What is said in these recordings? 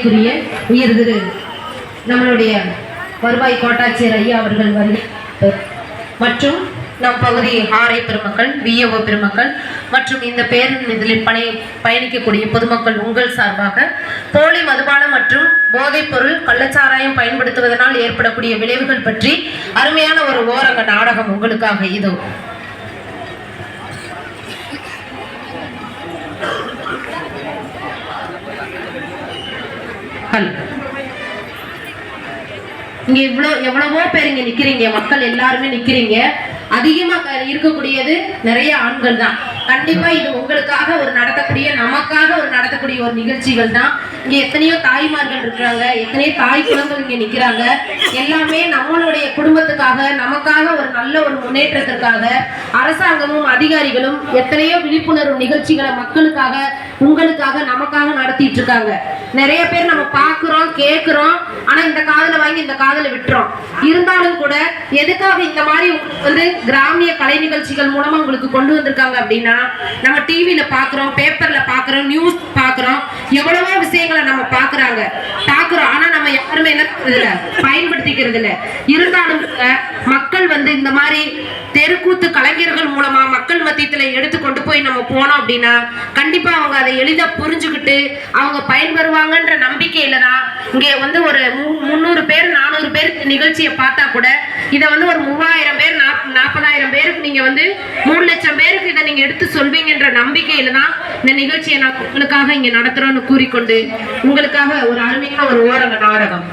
மரியாதைக்குரிய உயர் திரு நம்மளுடைய வருவாய் கோட்டாட்சியர் ஐயா அவர்கள் வருகை மற்றும் நம் பகுதி ஆரை பெருமக்கள் விஏஓ பெருமக்கள் மற்றும் இந்த பேருந்து இதில் பணி பயணிக்கக்கூடிய பொதுமக்கள் உங்கள் சார்பாக போலி மதுபானம் மற்றும் போதைப்பொருள் கள்ளச்சாராயம் பயன்படுத்துவதனால் ஏற்படக்கூடிய விளைவுகள் பற்றி அருமையான ஒரு ஓரங்க நாடகம் உங்களுக்காக இதோ. மக்கள். இங்க இவ்வளோ எவ்வளவோ பேர் இங்க நிக்கிறீங்க. மக்கள் எல்லாருமே நிக்கிறீங்க. அதிகமா இருக்கக்கூடியது நிறைய ஆண்கள் தான். கண்டிப்பா இது உங்களுக்காக ஒரு நடத்தக்கூடிய நமக்காக ஒரு நடத்தக்கூடிய ஒரு நிகழ்ச்சிகள் தான். இங்க எத்தனையோ தாய்மார்கள் இருக்கிறாங்க. எத்தனையோ தாய் குழந்தைகள் இங்க நிக்கிறாங்க. எல்லாமே நம்மளுடைய குடும்பத்துக்காக நமக்காக ஒரு நல்ல ஒரு முன்னேற்றத்திற்காக அரசாங்கமும் அதிகாரிகளும் எத்தனையோ விழிப்புணர்வு நிகழ்ச்சிகளை மக்களுக்காக உங்களுக்காக நமக்காக நடத்திட்டு இருக்காங்க. நிறைய பேர் நம்ம பார்க்குறோம் கேட்குறோம் ஆனா இந்த காதுல வாங்கி இந்த காதல விட்டுறோம். இருந்தாலும் கூட எதுக்காக இந்த மாதிரி வந்து கிராமிய கலை நிகழ்ச்சிகள் மூலமா உங்களுக்கு கொண்டு வந்திருக்காங்க அப்படின்னா நம்ம டிவியில பாக்குறோம் பேப்பர்ல பாக்குறோம் நியூஸ் பாக்குறோம் எவ்வளவோ விஷயங்களை நம்ம பாக்குறாங்க நம்ம என்ன பயன்படுத்திக்கிறது இல்லை இருந்தாலும் மக்கள் வந்து இந்த மாதிரி தெருக்கூத்து கலைஞர்கள் மூலமா மக்கள் மத்தியத்துல எடுத்து கொண்டு போய் நம்ம போனோம் அப்படின்னா கண்டிப்பா அவங்க அதை எளிதா புரிஞ்சுக்கிட்டு அவங்க பயன்பெறுவாங்கன்ற நம்பிக்கையில தான் இங்க வந்து ஒரு மு- முந்நூறு பேர் நானூறு பேர் நிகழ்ச்சியை பார்த்தா கூட இதை வந்து ஒரு மூவாயிரம் பேர் நாப்- நாற்பதாயிரம் பேருக்கு நீங்க வந்து மூணு லட்சம் பேருக்கு இதை நீங்க எடுத்து சொல்வீங்கன்ற நம்பிக்கையில் தான் இந்த நிகழ்ச்சியை நான் உங்களுக்காக இங்க நடத்துறோம்னு கூறிக்கொண்டு உங்களுக்காக ஒரு அருமையான ஒரு ஓரங்க நாடகம்.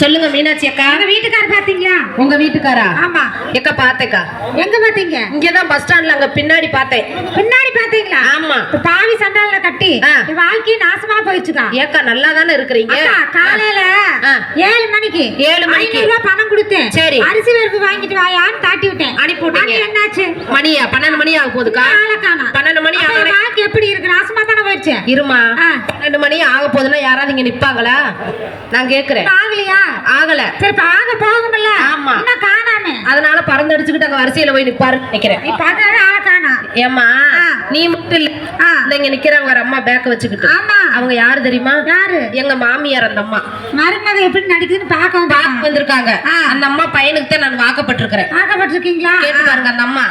சொல்லுங்க மீனாட்சி அக்கா. எங்க வீட்டுக்காரர் பாத்தீங்களா உங்க வீட்டுக்காரா? ஆமா. எக்க பார்த்தேக்கா? எங்க பாத்தீங்க இங்கதான் பஸ் ஸ்டாண்ட்ல அங்க பின்னாடி பார்த்தேன். பின்னாடி பாத்தீங்களா ஆமா. பாவி சண்டால கட்டி வாழ்க்கை நாசமா போயிடுச்சுக்கா. ஏக்கா நல்லா தானே இருக்கிறீங்க காலையில. ஏழு மணிக்கு ஏழு மணிக்கு. ரூபாய் பணம் கொடுத்தேன். சரி. அரிசி பருப்பு வாங்கிட்டு வாயான்னு தாட்டி விட்டேன். அனுப்பி விட்டீங்க. என்னாச்சு? மணியா? பன்னெண்டு மணி ஆக போகுதுக்கா? ஆளை காணோம். பன்னெண்டு மணி வாழ்க்கை எப்படி இருக்கு? நாசமா தானே போயிடுச்சு இருமா. பன்னெண்டு மணி ஆக போகுதுன்னா யாராவது இங்க நிப்பாங்களா? நான் கேக்குறேன். ஆகலையா? ஆகல. சரி இப்ப ஆக போகும்ல ஆமா. இன்னும் காணாம? அதனால பறந்தடிச்சுக்கிட்டு அங்க வரிசையில போய் நிப்பாருன்னு நினைக்கிறேன் இப்ப அதனால ஆளை காணோம். ஏம்மா ஆ. நீ மட்டும் இல்ல. இங்க நிக்கிறாங்க ஒரு அம்மா பேக்க வச்சுக்கிட்டு. ஆமா. அவங்க யாரு தெரியுமா? யாரு? எங்க மாமியார் அந்த அம்மா. மருமக எப்படி நடிக்குதுன்னு பார்க்கவும் பார்க்க வந்திருக்காங்க. ஆ. அந்த அம்மா பையனுக்கு தான் நான் வாக்கப்பட்டிருக்கிறேன். ஆக்கப்பட்டிருக்கீங்களா கேட்டு பாருங்க அந்த அம்மா.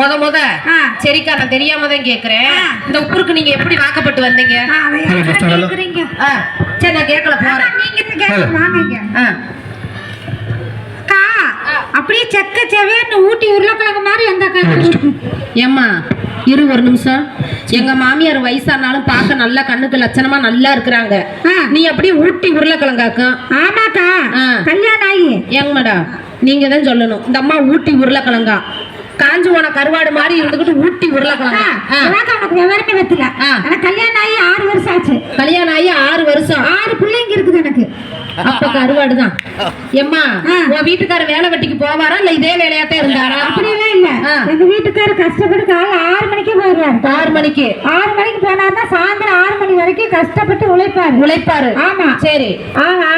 முத முத ஆ. சரிக்கா நான் தெரியாம தான் கேக்குறேன். இந்த ஊருக்கு நீங்க எப்படி வாக்கப்பட்டு வந்தீங்க? சரி நான் கேட்கல போறேன். நீங்க அப்படியே செக்க செவேர்னு ஊட்டி உருளைக்கிழங்கு மாதிரி இருக்கு. ஏம்மா இரு ஒரு நிமிஷம். எங்க மாமியார் வயசானாலும் பார்க்க நல்லா கண்ணுக்கு லட்சணமா நல்லா இருக்கிறாங்க. நீ அப்படியே ஊட்டி உருளைக்கிழங்காக்கும் ஆமாக்கா. கல்யாணம் ஆகி ஏங்க மேடம் நீங்க தான் சொல்லணும். இந்த அம்மா ஊட்டி உருளைக்கிழங்கா. காஞ்சு போன கருவாடு மாதிரி இருந்துகிட்டு ஊட்டி உருளைக்கிழங்கா. உனக்கு விவரமே. ஆனா கல்யாணம் ஆகி ஆறு வருஷம் ஆச்சு. கல்யாணம் ஆகி ஆறு வருஷம். ஆறு பிள்ளைங்க இருக்குது எனக்கு. அப்ப கருவாடு தான் எம்மா. உன் வீட்டுக்கார வேலை வெட்டிக்கு போவாரா? இல்ல இதே வேலையாத்தான் இருந்தாரா? அப்படியெல்லாம் இல்ல. எங்க வீட்டுக்காரர் கஷ்டப்பட்டு காலைல ஆறு ஆறு மணிக்கு. ஆறு மணிக்கு போனார்னா சாயந்தரம் வரைக்கும் கஷ்டப்பட்டு உழைப்பாரு. உழைப்பாரு. ஆமா. சரி. ஆனா.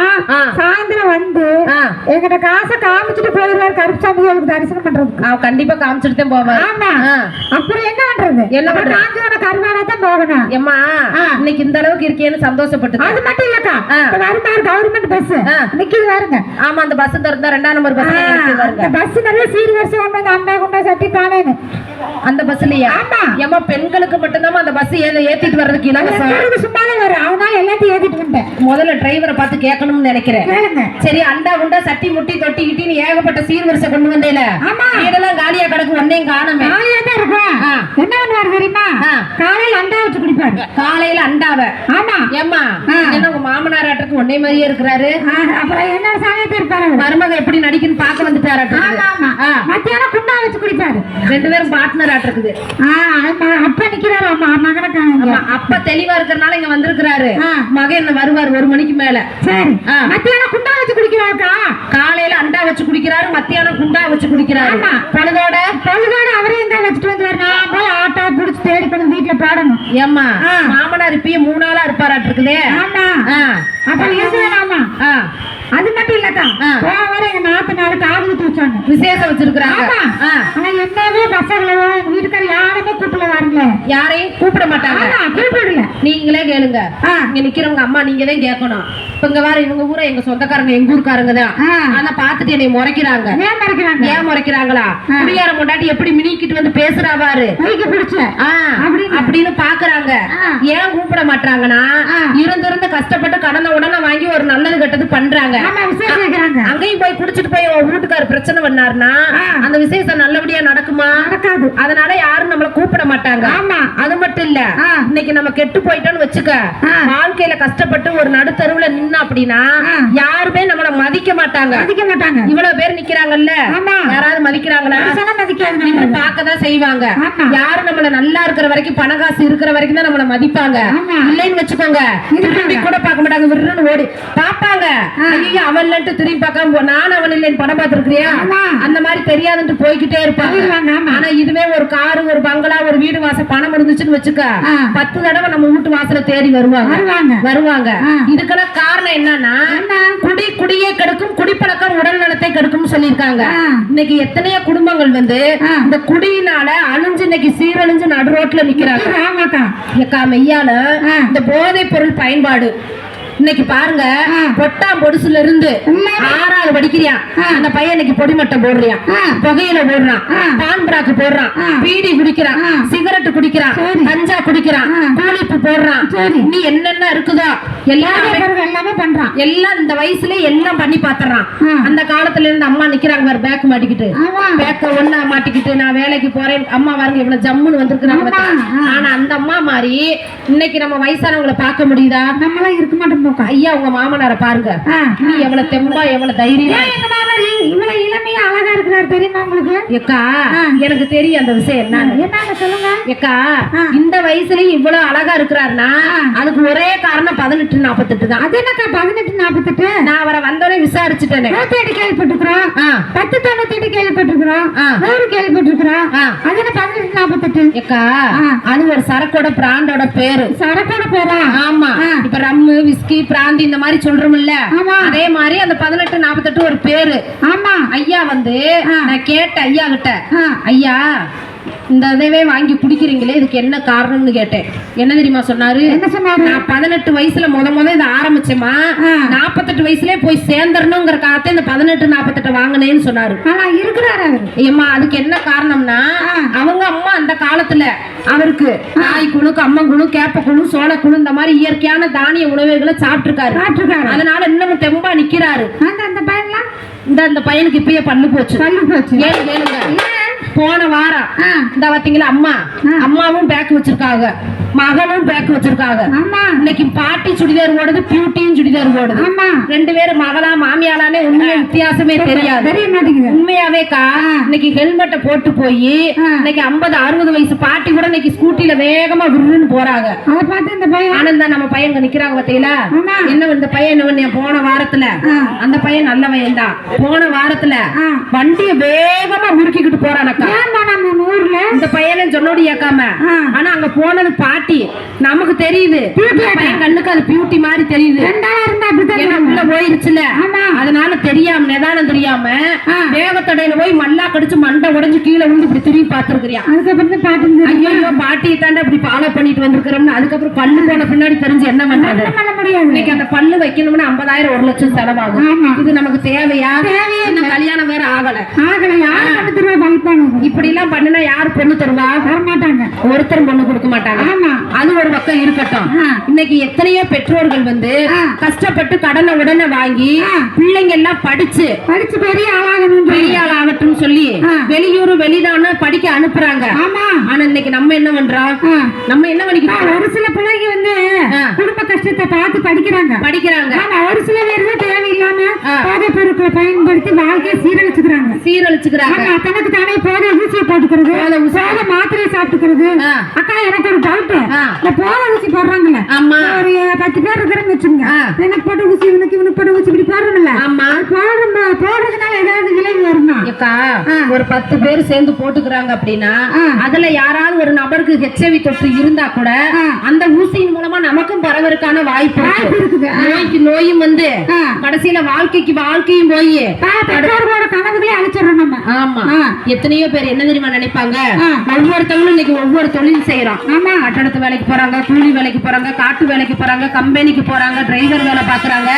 சாயந்தரம் வந்து. எங்கிட்ட காசை காமிச்சிட்டு போயிடுவாரு கருப்புசாமி தரிசனம் பண்றதுக்கு. கண்டிப்பா காமிச்சிட்டு தான் போவாரு. ஆமா. அப்புறம் என்ன பண்றது? என்ன பண்றது? கருவாடா தான் போகணும். எம்மா ஆ. இன்னைக்கு இந்த அளவுக்கு இருக்கேன்னு சந்தோஷப்பட்டு அது மட்டும் இல்லக்கா. வருமாறு கவர்மெண்ட் பஸ். நிக்குது பாருங்க. ஆமா அந்த பஸ் திறந்தா ரெண்டாம் நம்பர் பஸ் பஸ் நிறைய சீர் வருஷம் கொண்டு வந்து அண்டா குண்டா சட்டி பானைன்னு அந்த பஸ்லயா ஆமா. ஏம்மா பெண்களுக்கு மட்டும்தான் அந்த பஸ் ஏத்திட்டு வர்றதுக்கு இலவசம்? வரும் அவனால எல்லாத்தையும் ஏத்திட்டு வந்துட்டேன் முதல்ல டிரைவரை பார்த்து கேட்கணும்னு நினைக்கிறேன். சரி அண்டா குண்டா சட்டி முட்டி தொட்டி கிட்டின்னு ஏகப்பட்ட சீர்வரிசை கொண்டு வந்தேல. ஆமா. வீடெல்லாம் காலியா கிடக்கு ஒன்னையும் காணுமே. காலையா தான் இருக்கும். ஆ. என்ன பண்ணுவாரு தெரியுமா? ஆ. காலையில அண்டா வச்சு குடிப்பாரு. காலையில அண்டாவ. ஆமா. ஏம்மா ஆ. என்ன உங்க மாமனார் ஆட்டுக்கு ஒன்னே மாதிரியே இருக்கிறாரு? அப்புறம் என்ன சமயத்தை இருப்பாரு. மருமக எப்படி நடிக்குன்னு பார்க்க வந்துட்டாரு மத்தியானம் குண்டா வச்சு குடிப்பாரு. ரெண்டு பேரும் பார்ட்னர் ஆட்டிருக்குது அப்பா நிக்கிறாரு மகனை ஆமா காணுங்க அப்ப தெளிவா இருக்கறனால இங்க வந்திருக்கிறாரு. மகன் வருவார் ஒரு மணிக்கு மேல சரி. மத்தியானம் குண்டா வச்சு குடிக்கிறாருக்கா காலையில அண்டா வச்சு குடிக்கிறாரு மத்தியானம் குண்டா வச்சு குடிக்கிறாரு. பழுதோட? பொழுதோட அவரே எங்க வச்சுட்டு வந்து நான் போய் ஆட்டோ புடிச்சு தேடி கொண்டு வீட்டுல பாடணும். ஏம்மா ஆ. மாமனார் இப்பயே மூணு நாளா இருப்பாராட்டு இருக்குதே. ஆமா. ஆ. அப்ப இருக்கலாமா அது மட்டும். போன வாரம் எங்க நாத்தனாரு காது குத்து வச்சாங்க. விசேஷம் வச்சிருக்கிறாங்க. ஆனா என்னவே பசங்களோ எங்க வீட்டுக்காரர் யாருமே கூப்பிடல வரல யாரையும் கூப்பிட மாட்டாங்க. கூப்பிடல. நீங்களே கேளுங்க. இங்க நிக்கிறவங்க அம்மா நீங்க தான் கேட்கணும். இப்ப இங்க வேற இவங்க ஊரை எங்க சொந்தக்காரங்க எங்க ஊருக்காரங்க தான் ஆ. ஆனா பாத்துட்டு என்னை முறைக்கிறாங்க ஏன் மறைக்கிறாங்க ஏன் முறைக்கிறாங்களா ஆ. குடியார முண்டாட்டி எப்படி மினிக்கிட்டு வந்து பேசுறா பாரு கைக்கு பிடிச்ச ஆ, அப்படின்னு. அப்படின்னு பாக்குறாங்க ஆ. ஏன் கூப்பிட மாட்டாங்கன்னா ஆ. இருந்து இருந்து கஷ்டப்பட்டு கடனை உடனே வாங்கி ஒரு நல்லது கெட்டது பண்றாங்க அங்கேயும் போய் குடிச்சிட்டு போய் உன் வீட்டுக்காரர் பிரச்சனை பண்ணாருன்னா. அந்த விசேஷம் நல்லபடியா நடக்குமா நடக்காது அதனால யாரும் நம்மள கூப்பிட மாட்டாங்க ஆமா. அது மட்டும் இல்ல. இன்னைக்கு நம்ம கெட்டு போயிட்டோம்னு வச்சுக்க. வாழ்க்கையில கஷ்டப்பட்டு ஒரு நடுத்தருவுல நின்ன அப்படின்னா. யாருமே நம்மள மதிக்க மாட்டாங்க மதிக்க மாட்டாங்க இவ்வளவு பேர் நிக்கிறாங்கல்ல. யாராவது மதிக்கிறாங்களா. பார்க்கதான் செய்வாங்க ஆமா. யாரு நம்மள நல்லா இருக்கிற வரைக்கும் பண காசு இருக்கிற வரைக்கும் தான் நம்மள மதிப்பாங்க. இல்லைன்னு வச்சுக்கோங்க. திரும்பி கூட பார்க்க மாட்டாங்க விருன்னு ஓடி பாப்பாங்க. ஐயோ அவன் இல்லன்ட்டு திரும்பி பார்க்காம நான் அவன் இல்லைன்னு படம் பார்த்திருக்கிறியா. அந்த மாதிரி தெரியாதுன்ட்டு போய்கிட்டே இருப்பாங்க. ஆனா இதுவே ஒரு காரு ஒரு பங்களா ஒரு வீடு வாசல் பணம் இருந்துச்சுன்னு வச்சுக்க. பத்து தடவை நம்ம வீட்டு வாசல தேடி வருவாங்க வருவாங்க. இதுக்கெல்லாம் காரணம் என்னன்னா என்ன? குடி குடியே கெடுக்கும் குடிப்பழக்கம் உடல் நலத்தை கெடுக்கும்னு சொல்லியிருக்காங்க ஆ. இன்னைக்கு எத்தனையோ குடும்பங்கள் வந்து. இந்த குடியினால அழிஞ்சு இன்னைக்கு சீரழிஞ்சு நடு ரோட்ல நிக்கிறாங்க ஆமாக்கா மெய்யால. இந்த போதைப் பொருள் பயன்பாடு இன்னைக்கு பாருங்க. பொட்டாம் பொடுசுல இருந்து. ஆறாவது படிக்கிறியான் ஆ. அந்த பையன் இன்னைக்கு பொடிமட்டை போடுறியான் ஆ. புகையில போடுறான். பான் பிராக்கு போடுறான். பீடி குடிக்கிறான். சிகரெட் குடிக்கிறான். கஞ்சா குடிக்கிறான். கூலிப்பு போடுறான். இன்னி என்னென்ன இருக்குதோ எல்லாமே எல்லாமே பண்றான் எல்லாம் இந்த வயசுல எல்லாம் பண்ணி பாத்துறான். அந்த காலத்துல இருந்து அம்மா நிக்கிறாங்க வேற பேக் மாட்டிக்கிட்டு பேக்க ஒண்ணா மாட்டிக்கிட்டு நான் வேலைக்கு போறேன் அம்மா பாருங்க இவ்வளவு ஜம்முன்னு வந்திருக்கிறாங்க. ஆனா அந்த அம்மா மாதிரி இன்னைக்கு நம்ம வயசானவங்களை பார்க்க முடியுதா நம்மளாம் இருக்க மாட்டோம் ஐயா உங்க மாமனார பாருங்க. நீ எவ்வளவு தெம்பா எவ்வளவு தைரியம் இவ்வளவு இளமையா அழகா இருக்கிறாரு தெரியுமா உங்களுக்கு எக்கா. எனக்கு தெரியும் அந்த விஷயம் என்னன்னு என்னங்க சொல்லுங்க எக்கா. இந்த வயசுலயும் இவ்வளவு அழகா இருக்கிறாருன்னா ஆ. அதுக்கு ஒரே காரணம் பதினெட்டு நாப்பத்தெட்டு தான் அது என்னக்கா பதினெட்டு நாற்பத்தெட்டு நான் அவரை வந்தோடனே விசாரிச்சுட்டேனே நூத்தி கேள்விப்பட்டிருக்கிறோம். பத்து தொண்ணூத்தி எட்டு கேள்விப்பட்டிருக்கிறோம். நூறு கேள்விப்பட்டிருக்கிறோம். அது என்ன பதினெட்டு நாற்பத்தெட்டு எக்கா. அது ஒரு சரக்கோட பிராண்டோட பேரு சரக்கோட பேரா ஆமா. இப்ப ரம்மு விஸ்கி பிராந்தி இந்த மாதிரி சொல்றோம்ல. அதே மாதிரி அந்த பதினெட்டு நாற்பத்தெட்டு ஒரு பேரு ஆமா ஐயா வந்து ஆ. நான் கேட்டேன் ஐயா கிட்ட ஆ. ஐயா இந்த இதவே வாங்கி குடிக்கிறீங்களே இதுக்கு என்ன காரணம்னு கேட்டேன். என்ன தெரியுமா சொன்னாரு? என்ன சொன்னாரு? நான் பதினெட்டு வயசுல முத முத இதை ஆரம்பிச்சேமா ஆ. நாற்பத்தெட்டு வயசுலயே போய் சேர்ந்துடணுங்கிற காலத்தை இந்த பதினெட்டு நாற்பத்தெட்டு வாங்கினேன்னு சொன்னாரு. ஆனா இருக்கிறாரு அவரு. ஏம்மா அதுக்கு என்ன காரணம்னா. அவங்க அம்மா அந்த காலத்துல அவருக்கு காய் குழு கம்மங்குழு கேப்பக்குழு சோளக்குழு இந்த மாதிரி இயற்கையான தானிய உணவுகளை சாப்பிட்டுருக்காரு. சாப்பிட்டுருக்காரு. அதனால இன்னமும் தெம்பா நிக்கிறாரு. அந்த அந்த பையன்லாம்? இந்த அந்த பையனுக்கு இப்பயே பல்லு போச்சு. பல்லு போச்சு. கேளுங்க. ஏன்? போன வாரம். இந்த பாத்தீங்களா அம்மா. அம்மாவும் பேக் வச்சிருக்காங்க மகனும் பேக் வச்சிருக்காங்க ஆமா இன்னைக்கு பாட்டி சுடிதார் ஓடுது பியூட்டியும் சுடிதார் ஓடுது ஆமா ரெண்டு பேரும் மகளா மாமியாளானே உண்மையா வித்தியாசமே தெரியாது உண்மையாவேக்கா. இன்னைக்கு ஹெல்மெட்டை போட்டு போய். இன்னைக்கு ஐம்பது அறுபது வயசு பாட்டி கூட இன்னைக்கு ஸ்கூட்டில வேகமா விருன்னு போறாங்க அதை பார்த்து இந்த பையன் ஆனந்தா நம்ம பையன் நிக்கிறாங்க பாத்தீங்களா. என்ன இந்த பையன் என்ன போன வாரத்துல. அந்த பையன் நல்ல பையன் தான் போன வாரத்துல. வண்டிய வேகமா முறுக்கிக்கிட்டு போறானக்கா ஏன் நம்ம ஊர்ல இந்த பையனை சொன்னோடி ஏக்காம. ஆனா அங்க போனது பாட்டி. நமக்கு தெரியுது. பையன் கண்ணுக்கு அது பியூட்டி மாதிரி தெரியுது. உள்ள போயிருச்சுல. அதனால தெரியாம நிதானம் தெரியாம. வேகத்தடையில போய் மல்லா கடிச்சு மண்டை உடைஞ்சு கீழே விழுந்து இப்படி திரும்பி பாத்துருக்கிறியா அதுக்கப்புறம் பாட்டு ஐயோ பாட்டியை தாண்டா இப்படி ஃபாலோ பண்ணிட்டு வந்திருக்கிறோம்னு அதுக்கப்புறம் பல்லு போன பின்னாடி தெரிஞ்சு என்ன பண்றது? இன்னைக்கு அந்த பல்லு வைக்கணும்னா ஐம்பதாயிரம் ஒரு லட்சம் செலவாகும். இது நமக்கு தேவையா? கல்யாணம் வேற ஆகல. ஆகல. இப்படி எல்லாம் பண்ணுனா யார் பொண்ணு தருவா? வரமாட்டாங்க ஒருத்தரும் பொண்ணு கொடுக்க மாட்டாங்க. ஆமா. அது ஒரு பக்கம் இருக்கட்டும். இன்னைக்கு எத்தனையோ பெற்றோர்கள் வந்து. கஷ்டப்பட்டு கடனை உடனே வாங்கி. பிள்ளைங்க எல்லாம் படிச்சு படிச்சு பெரிய ஆளாகணும் பெரிய ஆள் ஆகட்டும் சொல்லி. வெளியூர் வெளிதான படிக்க அனுப்புறாங்க. ஆமா. ஆனா இன்னைக்கு நம்ம என்ன பண்றோம். நம்ம என்ன பண்ணிக்கிட்டு ஆ, ஒரு சில பிள்ளைங்க வந்து. குடும்ப கஷ்டத்தை பார்த்து படிக்கிறாங்க. படிக்கிறாங்க. ஆமா ஒரு சில பேர் தான் தேவை தேவையில்லாம ஆ. போதைப் பொருட்களை பயன்படுத்தி வாழ்க்கையை சீரழிச்சுக்கிறாங்க. சீரழிச்சுக்கிறாங்க. தனக்கு தானே போதை ஊசியை போட்டுக்கிறது. மாத்திரையை சாப்பிட்டுக்கிறது ஆ. அக்கா எனக்கு ஒரு டவுட். இந்த ஊசி போடுறாங்கல்ல ஆமா. ஒரு பத்து பேர் இருக்கிறேன்னு வச்சுங்க. எனக்கு போட்ட ஊசி இவனுக்கு இவனுக்கு போட்ட ஊசி இப்படி போடுறோம்ல ஆமா. போடுற போடுறதுனால ஏதாவது விளைவு வருமா ஏக்கா ஆ. ஒரு பத்து பேர் சேர்ந்து போட்டுக்கிறாங்க அப்படின்னா. அதுல யாராவது ஒரு நபருக்கு ஹெச்ஐவி தொற்று இருந்தா கூட. அந்த ஊசியின் மூலமா நமக்கும் பரவறதுக்கான வாய்ப்பு வாய்ப்பு இருக்கு இருக்குது. நோய்க்கு நோயும் வந்து. கடைசியில வாழ்க்கைக்கு வாழ்க்கையும் போய் கனவுகளே அழிச்சிடறோம் நம்ம ஆமா. எத்தனையோ பேர் என்ன தெரியுமா நினைப்பாங்க ஆ. ஒவ்வொருத்தவங்களும் இன்னைக்கு ஒவ்வொரு தொழில் செய்யறோம் ஆமா. கட்டடத்து வேலைக்கு போறாங்க கூலி வேலைக்கு போறாங்க காட்டு வேலைக்கு போறாங்க கம்பெனிக்கு போறாங்க டிரைவர் வேலை பாக்குறாங்க.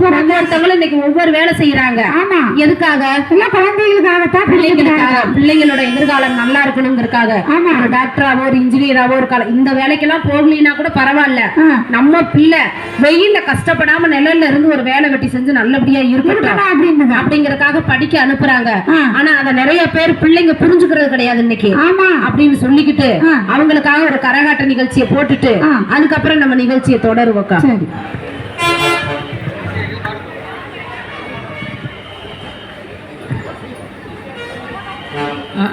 ஒவ்வொருத்தவங்களும் இன்னைக்கு ஒவ்வொரு வேலை செய்யறாங்க. ஆமா. எதுக்காக? குழந்தைகளுக்காகத்தான் பிள்ளைங்களுக்காக. பிள்ளைங்களோட எதிர்காலம் நல்லா இருக்கணுங்கிறதுக்காக. ஆமா. ஒரு டாக்டராவோ ஒரு இன்ஜினியராவோ ஒரு கல- இந்த வேலைக்கெல்லாம் போகலைன்னா கூட பரவாயில்ல. நம்ம பிள்ளை வெயில்ல கஷ்டப்படாம நிழல்ல இருந்து ஒரு வேலை வெட்டி செஞ்சு நல்லபடியா இருக்கட்டும். இருக்கணும் அப்படிங்கறதுக்காக படிக்க அனுப்புறாங்க. ஆனா அத நிறைய பேர் பிள்ளைங்க புரிஞ்சுக்கிறது கிடையாது. இன்னைக்கு. ஆமா. அப்படின்னு சொல்லிக்கிட்டு. அவங்களுக்காக ஒரு கரகாட்ட நிகழ்ச்சியை போட்டுட்டு. அதுக்கப்புறம் நம்ம நிகழ்ச்சியை தொடருவோக்கா சரி. ஆ,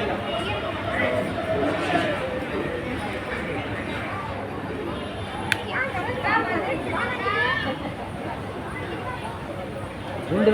ரெண்டு முந்தி